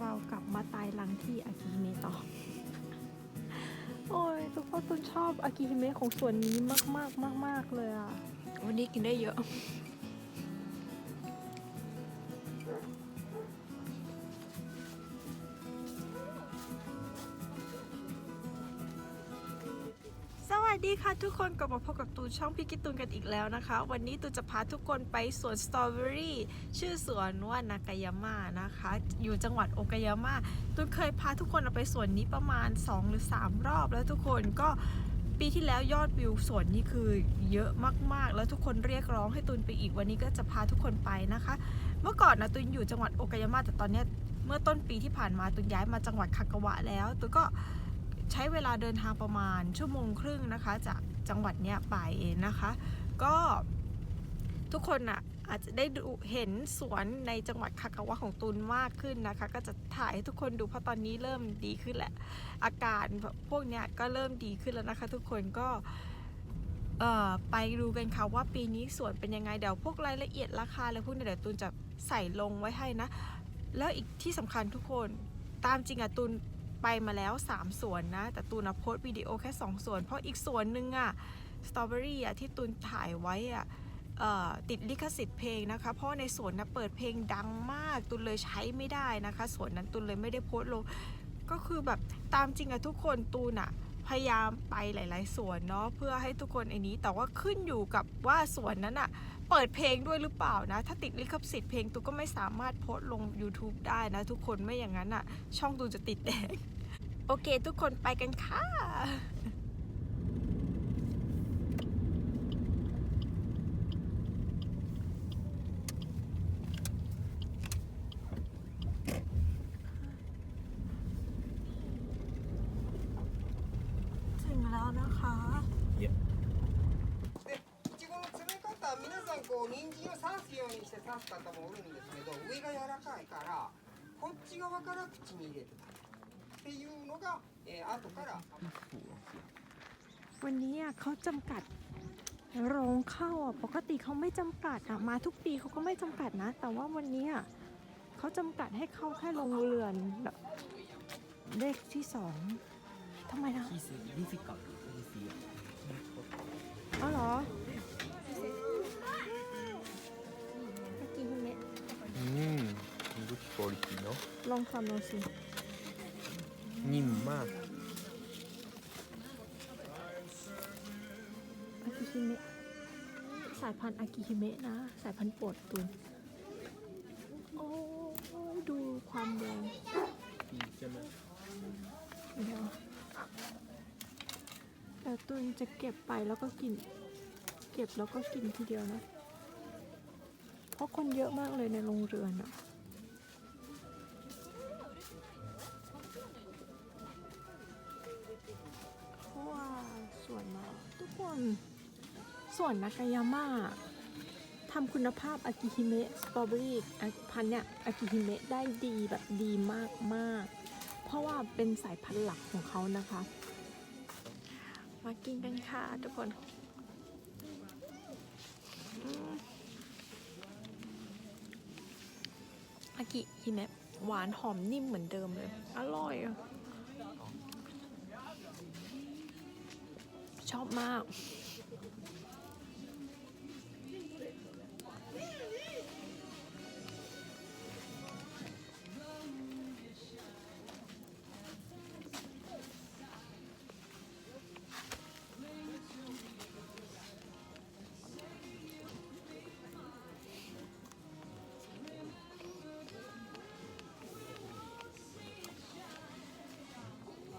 เรากลับมาตายรังที่อากิฮิเมะต่อ โอ้ยทุกคนตุนชอบอากิฮิเมะของส่วนนี้มากมากมากมากๆเลยอะ วันนี้กินได้เยอะ ค่ะทุกคนกลับมาพบกับตูนช่องพี่กิตตูนกันอีกแล้วนะคะ วันนี้ตูนจะพาทุกคนไปสวนสตรอเบอรี่ชื่อสวนว่านากายาม่านะคะ อยู่จังหวัดโอกายาม่าตูนเคยพาทุกคนไปสวนนี้ประมาณ 2 หรือ 3 รอบ แล้วทุกคนก็ปีที่แล้วยอดวิวสวนนี้คือเยอะมากๆ แล้วทุกคนเรียกร้องให้ตูนไปอีกวันนี้ก็จะพาทุกคนไปนะคะ เมื่อก่อนนะตูนอยู่จังหวัดโอกายาม่าแต่ตอนนี้เมื่อต้นปีที่ผ่านมาตูนย้ายมาจังหวัดคากาวะแล้วตูนก็ ใช้เวลาเดินทางประมาณชั่วโมงครึ่งนะคะ จากจังหวัดเนี้ยไปเองนะคะ ก็ทุกคนอะอาจจะได้ดูเห็นสวนในจังหวัดคากาวะของตูนมากขึ้นนะคะ ก็จะถ่ายให้ทุกคนดูเพราะตอนนี้เริ่มดีขึ้นแหละ อาการพวกเนี้ยก็เริ่มดีขึ้นแล้วนะคะ ทุกคนก็เออไปดูกันค่ะว่าปีนี้สวนเป็นยังไงเดี๋ยวพวกรายละเอียดราคาอะไรพวกเนี้ยเดี๋ยวตูนจะใส่ลงไว้ให้นะ แล้วอีกที่สำคัญทุกคนตามจริงอะตูน ไปมาแล้ว 3ส่วนนะ แต่ตูนโพสต์วิดีโอแค่ 2ส่วน เพราะอีกส่วนหนึ่งอะสตรอเบอรี่อะที่ตูนถ่ายไว้อะอติดลิขสิทธิ์เพลงนะคะ เพราะในส่วนนะเปิดเพลงดังมากตูนเลยใช้ไม่ได้นะคะส่วนนั้นตูนเลยไม่ได้โพสต์ลงก็คือแบบตามจริงอะทุกคนตูนอะพยายามไปหลาย ๆส่วนเนาะเพื่อให้ทุกคนไอ้นี้ แต่ว่าขึ้นอยู่กับว่าส่วนนั้นอะเปิดเพลงด้วยหรือเปล่านะ ถ้าติดลิขสิทธิ์เพลงตูก็ไม่สามารถโพสต์ลง YouTube ได้นะ ทุกคนไม่อย่างนั้นอะช่องตูจะติดแดง โอเค ทุกคนไปกันค่ะ ถึงแล้วนะคะ でいちごの詰め方は皆さんこう人参を刺すようにして刺す方もおるんですけど上が柔らかいからこっち側から口に入れて วันนี้เขาจำกัดโรงเข้าปกติเขาไม่จำกัดอะมาทุกปีเขาก็ไม่จำกัดนะ แต่ว่าวันนี้เขาจำกัดให้เข้าแค่โรงเรือนเลขที่สองทำไมนะยี่สิบยี่สิบก่อนยี่สิบอ๋อเหรอลองมที่าพเนาลองสิ นิ่มมากอากิฮิเมะสายพันธุ์อากิฮิเมะนะ สายพันธุ์ปวดตุนโอ้ดูความแดงเดี๋ยวแต่ตุนจะเก็บไปแล้วก็กิน เก็บแล้วก็กินทีเดียวนะ เพราะคนเยอะมากเลยในโรงเรือนอะ ส่วนนากายาม่าทำคุณภาพอากิฮิเมะสตรอเบอรี่พันเนี่ยอากิฮิเมะได้ดีแบบดีมากมากเพราะว่าเป็นสายพันธุ์หลักของเขานะคะ มากินกันค่ะทุกคนอืมอากิฮิเมะหวานหอมนิ่มเหมือนเดิมเลย อร่อยอะ ชอบมาก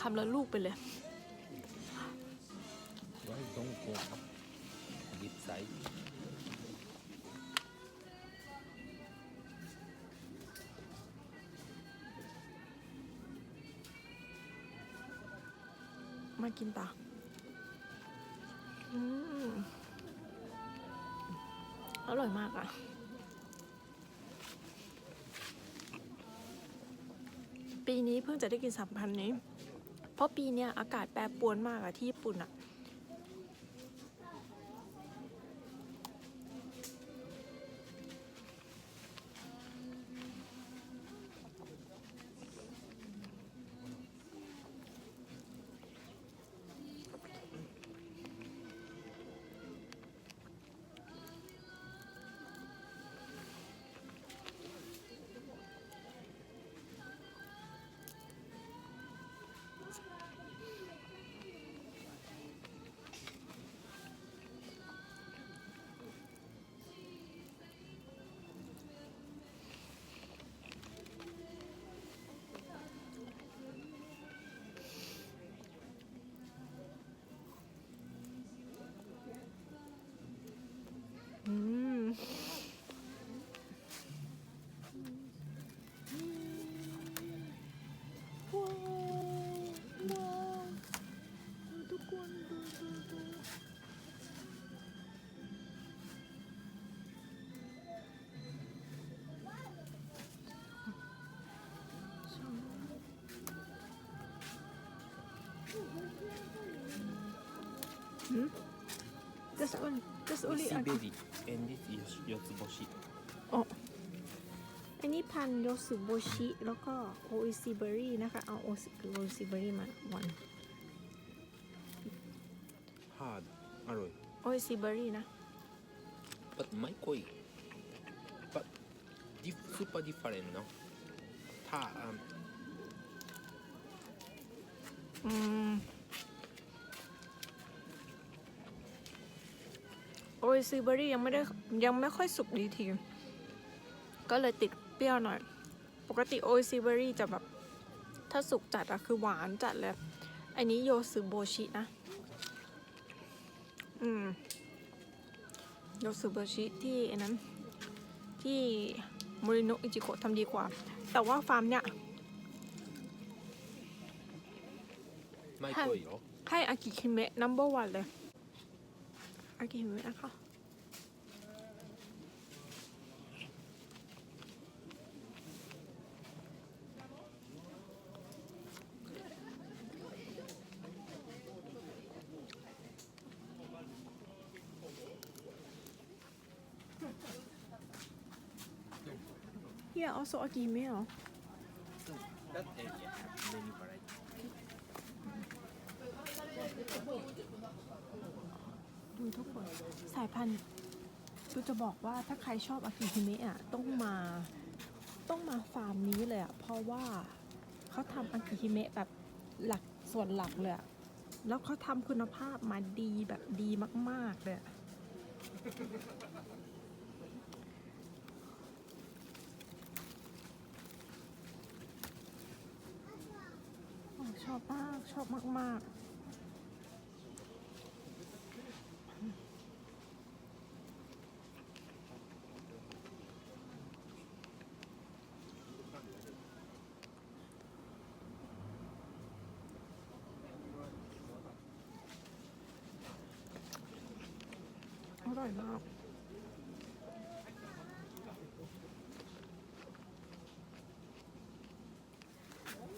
คำละลูกไปเลย มากินปะอืมอร่อยมากอะปีนี้เพิ่งจะได้กินสัมพันธ์นี้ เพราะปีเนี้ยอากาศแปรปรวนมากอะที่ญี่ปุ่นอะ Hmm? That's only that's only a baby and this is Yotsuboshi อ๋ออันนี้พันโยสุโบชิแล้วก็โอซิเบอรี่นะคะ เอาโอซิโอซิเบอรี่มาวัน hard อร่อยโอซิเบอรี่นะ but ไม่ค่อย but super different เนาะถ้า อืมโออิซิเบอรี่ยังไม่ได้ยังไม่ค่อยสุกดีที ก็เลยติดเปรี้ยวหน่อย ปกติโออิซิเบอรี่จะแบบ ถ้าสุกจัดอะคือหวานจัดเลย อันนี้โยสึโบชินะ อืมโยสึโบชิที่อันนั้น ที่มูริโนอิจิโกะทำดีกว่า แต่ว่าฟาร์มเนี่ย ไม่เคยหรอใช่อากิคิเมะนัมเบอร์วันเลย อากิคิเมะนะคะเฮียเอาโซอากิเมะเหรอ สายพันธุ์ดูจะบอกว่าถ้าใครชอบอากิฮิเมะอะต้องมาต้องมาฟาร์มนี้เลยอะเพราะว่าเขาทำอากิฮิเมะแบบหลักส่วนหลักเลยอะแล้วเขาทำคุณภาพมาดีแบบดีมาก ๆเลยชอบมาก ชอบมาก ๆ อร่อยมาก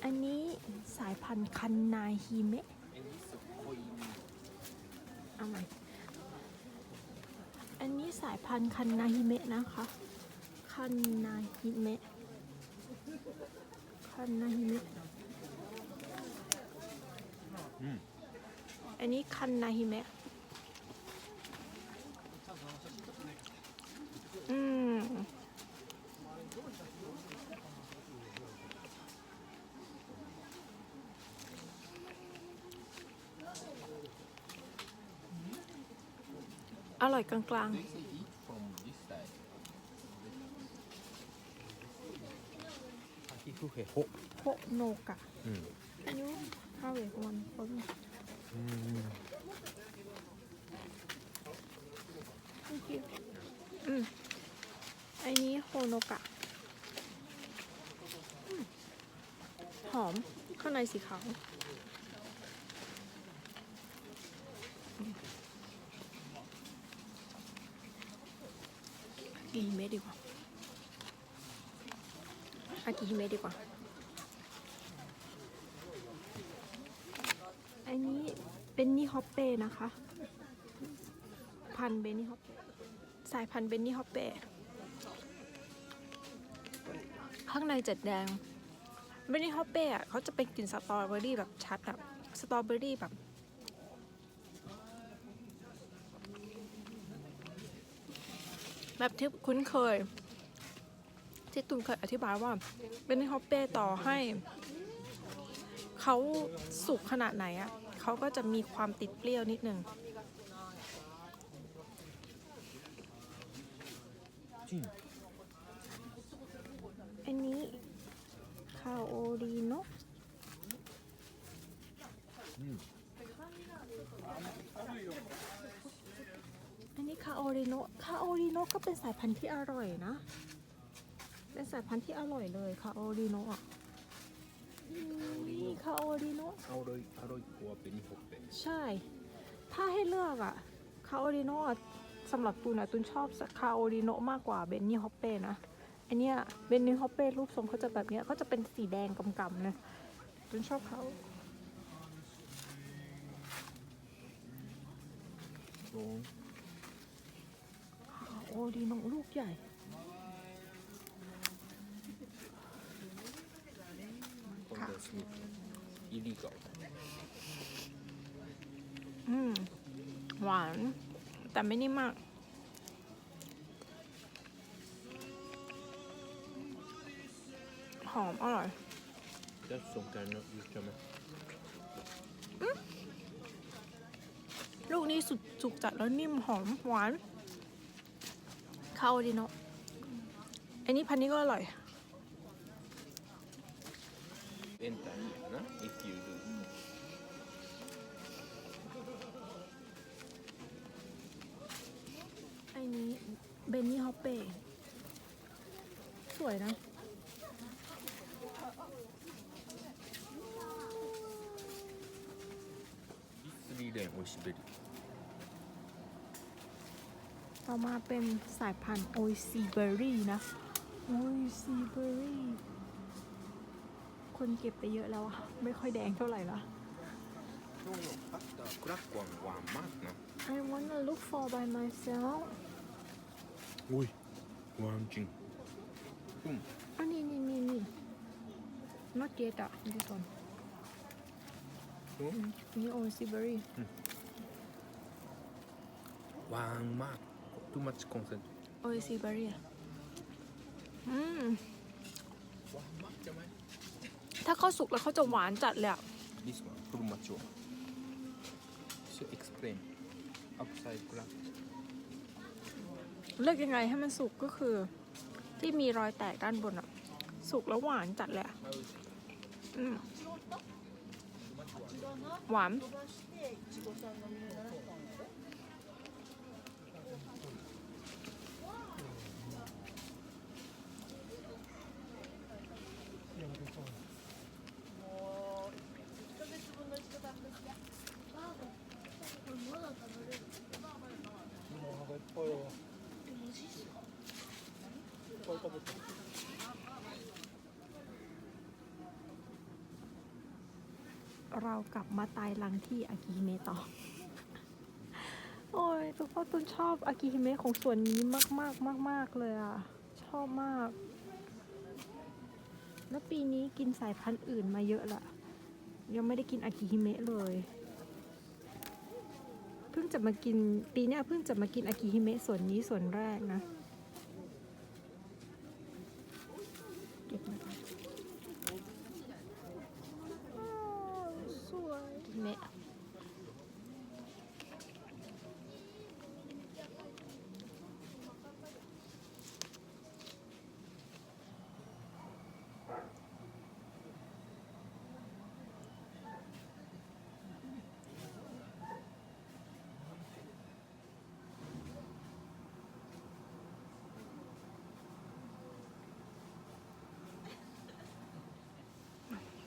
อันนี้สายพันธุ์คันนาฮิเมะอันใหม่อันนี้สายพันธุ์คันนาฮิเมะนะคะ คันนาฮิเมะ คันนาฮิเมะ อันนี้คันนาฮิเมะ อร่อยกลางๆที่คู่เหตุกโนกะอายุข้าวเหวกวันคนอืมอันนี้โฮโนกะ หอมข้างในสีขาว กิฮิเมะดีกว่าอากิฮิเมะดีกว่า อันนี้เป็นนี่ฮอปเป้นะคะ พันเบนนี่ฮอปเป้สายพันธุ์เบนนี่ฮอปเป้ข้างในจัดแดงเบนนี่ฮอปเป้อะเขาจะเป็นกลิ่นสตรอเบอรี่แบบชัดแบบสตรอเบอรี่แบบ แบบที่คุ้นเคย ที่ตุนเคยอธิบายว่าเบนนี่ฮอปเป้ต่อให้เขาสุกขนาดไหนอะเขาก็จะมีความติดเปรี้ยวนิดนึงอันนี้คาโอรีโน นี่คาโอริโนคาโอริโนก็เป็นสายพันธุ์ที่อร่อยนะ เป็นสายพันธุ์ที่อร่อยเลยคาโอริโนอะนี่คาโอริโนอร่อยอร่อยกว่าเป็นหกเป็นใช่ ถ้าให้เลือกอะคาโอริโนสำหรับตูนะตูนชอบคาโอริโนมากกว่าเบนนี่ฮอปเป้นะอันเนี้ยเบนนี่ฮอปเป้รูปทรงเขาจะแบบเนี้ยก็จะเป็นสีแดงกำๆนะตูนชอบเขาโโอ้ดีน้องลูกใหญ่ค่ะ illegal อืม หวาน แต่ไม่นิ่มมาก หอม อร่อย That's some kind of use ใช่ไหมลูกนี้สุกจัดแล้วนิ่มหอมหวาน เข้าดีเนาะอันนี้พันนี้ก็อร่อย venta here, no? if you do. Mm. อันนี้เบนนี่ฮอปเป้สวยนะ This is the Oshiberi. มาเป็นสายพันธุ์โอซีเบอรี่นะ โอซีเบอรี่ คนเก็บไปเยอะแล้วอะไม่ค่อยแดงเท่าไหร่ละ 今日のあったクラッコンはマークな I wanna look for by myself おいワンチンうん อันนี้นี่นี่นี่ not yet อะ this one うん นี่โอซีเบอรี่ ワンマーク too much consent โอซีเบอรี่อืม ワンマークじゃない ถ้าเขาสุกแล้วเขาจะหวานจัดเลยอะ This one too much one so explain upside crack เลือกยังไงให้มันสุกก็คือ ที่มีรอยแตกด้านบนอะสุกแล้วหวานจัดเลยอะอืมหวาน เรากลับมาตายรังที่อากิฮิเมะต่อ โอ้ยทุกคนตุนชอบอากิฮิเมะของส่วนนี้มากมากมากมากเลยอะ ชอบมาก แล้วปีนี้กินสายพันธุ์อื่นมาเยอะละยังไม่ได้กินอากิฮิเมะเลย เพิ่งจะมากินปีนี้เพิ่งจะมากินอากิฮิเมะส่วนนี้ส่วนแรกนะเก็บมาก่อนอ้าวสวยเมะ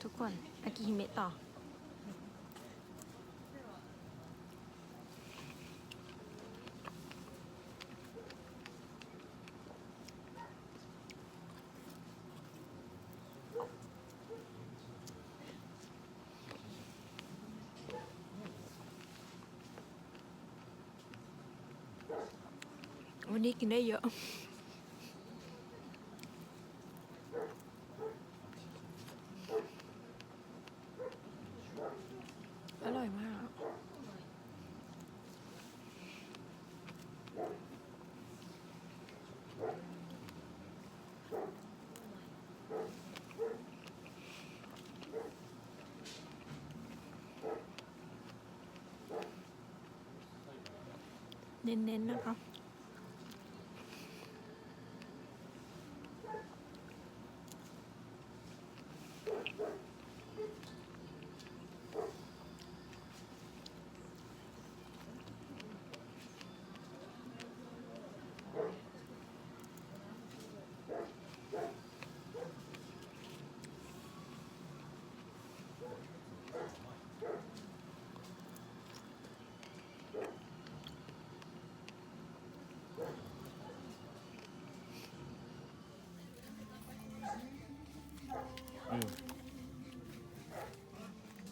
ทุกคนอากิฮิเมะต่อ วันนี้กินได้เยอะ อร่อยมาก เน้นๆนะคะ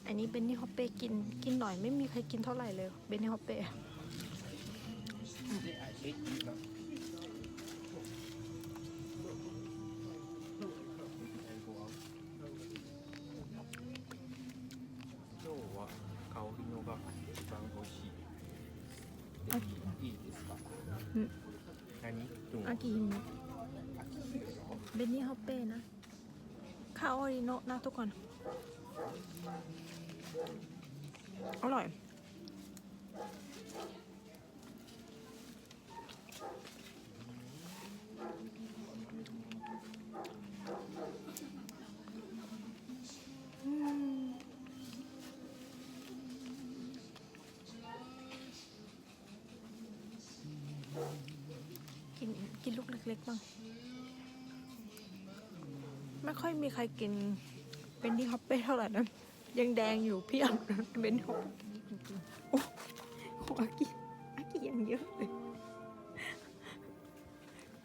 อันนี้เบนนี่ฮอปเป้กินกินหน่อยไม่มีใครกินเท่าไหร่เลยเบนนี่ฮอปเป้อากิฮิมะ ริโนะนะทุกคน อร่อยอืมกินกินลูกเล็กๆบ้าง ไม่ค่อยมีใครกินเป็นที่ฮอปเป้เท่าไหร่นะ ยังแดงอยู่เพียบเป็นฮอปโอ้โหอากิอากิยังเยอะเลย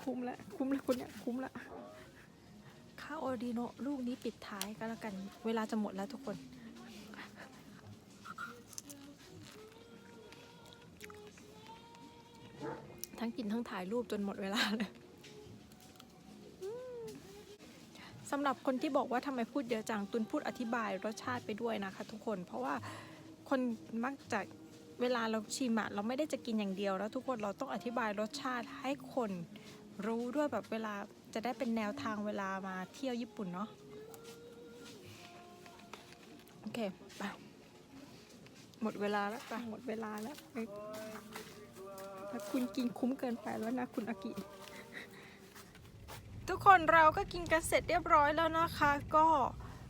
คุ้มละคุ้มละคุณเนี่ยคุ้มละข้าวโอริโนลูกนี้ปิดท้ายก็แล้วกัน เวลาจะหมดแล้วทุกคนทั้งกินทั้งถ่ายรูปจนหมดเวลาเลยอืมสำหรับคนที่บอกว่าทำไมพูดเยอะจังตุนพูดอธิบายรสชาติไปด้วยนะคะ ทุกคนเพราะว่าคนมักจะเวลาเราชิมอะเราไม่ได้จะกินอย่างเดียว แล้วทุกคนเราต้องอธิบายรสชาติให้คนรู้ด้วยแบบเวลาจะได้เป็นแนวทางเวลามาเที่ยวญี่ปุ่นเนาะโอเคไปหมดเวลาแล้วไปหมดเวลาแล้วคุณกินคุ้มเกินไปแล้วนะคุณอากิ ทุกคนเราก็กินกันเสร็จเรียบร้อยแล้วนะคะ ก็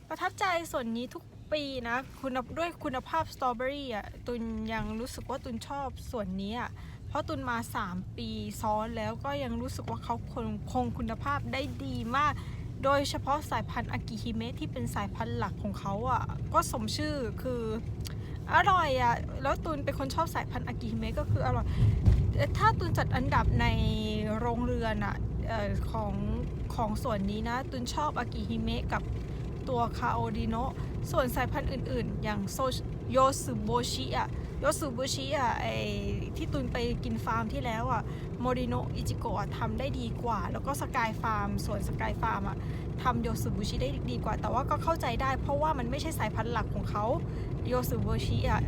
ประทับใจส่วนนี้ทุกปีนะคุณด้วยคุณภาพสตรอเบอรี่อะตุนยังรู้สึกว่าตุนชอบส่วนนี้อะเพราะตุนมา 3 ปีซ้อนแล้วก็ยังรู้สึกว่าเขาคงคงคุณภาพได้ดีมาก โดยเฉพาะสายพันธุ์อากิฮิเมะที่เป็นสายพันธุ์หลักของเขาอะก็สมชื่อคืออร่อยอะแล้วตุนเป็นคนชอบสายพันธุ์อากิฮิเมะก็คืออร่อยถ้าตุนจัดอันดับในโรงเรือนอะเอ่อของ ของส่วนนี้นะ ตุนชอบอากิฮิเมะกับตัวคาโอดิโนส่วนสายพันธุ์อื่นๆ อย่างโซโยสุโบชิอะโยสุโบชิอะไอที่ตุนไปกินฟาร์มที่แล้วอะโมริโนอิจิโกะทำได้ดีกว่า แล้วก็สกายฟาร์มส่วนสกายฟาร์มอะทำโยสุโบชิได้ดีกว่า แต่ว่าก็เข้าใจได้เพราะว่ามันไม่ใช่สายพันธุ์หลักของเขาโยสุโบชิอะ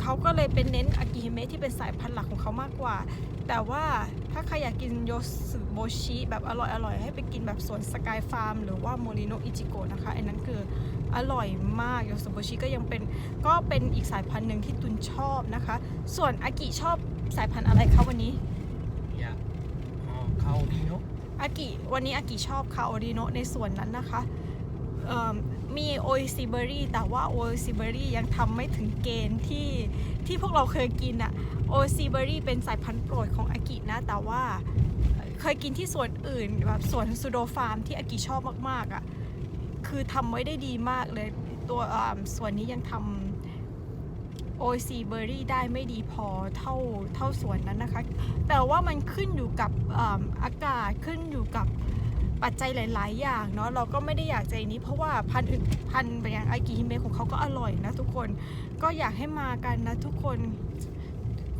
เขาก็เลยเป็นเน้นอากิฮิเมะที่เป็นสายพันธุ์หลักของเขามากกว่า แต่ว่าถ้าใครอยากกินโยสึโบชิแบบอร่อยอร่อยให้ไปกินแบบสวนสกายฟาร์มหรือว่าโมริโนอิจิโกะนะคะอันนั้นคืออร่อยมากโยสึโบชิก็ยังเป็นก็เป็นอีกสายพันธุ์หนึ่งที่ตุนชอบนะคะ ส่วนอากิชอบสายพันธุ์อะไรคะวันนี้อยากคาโอริโนอากิวันนี้อากิชอบคาโอริโนในส่วนนั้นนะคะ มีโออิซิเบอรี่แต่ว่าโออิซิเบอรี่ยังทำไม่ถึงเกณฑ์ที่ที่พวกเราเคยกินอะโออิซิเบอรี่เป็นสายพันธุ์โปรดของอากินะ แต่ว่าเคยกินที่สวนอื่นแบบสวนซูโดฟาร์มที่อากิชอบมากๆอะคือทำไว้ได้ดีมากเลยตัวอ่าสวนนี้ยังทำโอซีเบอรี่ได้ไม่ดีพอเท่าเท่าสวนนั้นนะคะ แต่ว่ามันขึ้นอยู่กับอ่าอากาศขึ้นอยู่กับ ปัจจัยหลาย ๆ อย่างเนาะเราก็ไม่ได้อยากใจนี้ เพราะว่าพันธุ์พันธุ์อย่างไอกิฮิเมะของเขาก็อร่อยนะทุกคนก็อยากให้มากันนะทุกคน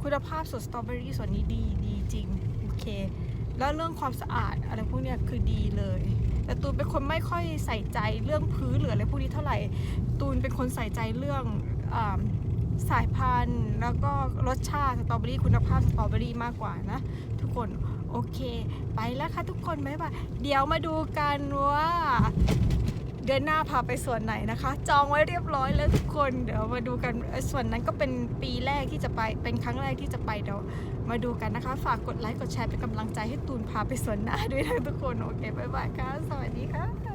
คุณภาพสวนสตรอเบอรี่ส่วนนี้ดีดีจริงโอเค แล้วเรื่องความสะอาดอะไรพวกเนี้ยคือดีเลย แต่ตูนเป็นคนไม่ค่อยใส่ใจเรื่องพื้นหรืออะไรพวกนี้เท่าไหร่ตูนเป็นคนใส่ใจเรื่องอสายพันธุ์ แล้วก็รสชาติสตรอเบอรี่คุณภาพสตรอเบอรี่มากกว่านะทุกคน โอเค ไปแล้วค่ะทุกคนไหมบ่ายเดี๋ยวมาดูกันว่า เดือนหน้าพาไปส่วนไหนนะคะ จองไว้เรียบร้อยแล้วทุกคนเดี๋ยวมาดูกันส่วนนั้นก็เป็นปีแรกที่จะไปเป็นครั้งแรกที่จะไปเดี๋ยวมาดูกันนะคะ ฝากกดไลค์กดแชร์เป็นกำลังใจให้ตูนพาไปส่วนหน้าด้วยนะทุกคนโอเคบ๊ายบายค่ะสวัสดีค่ะ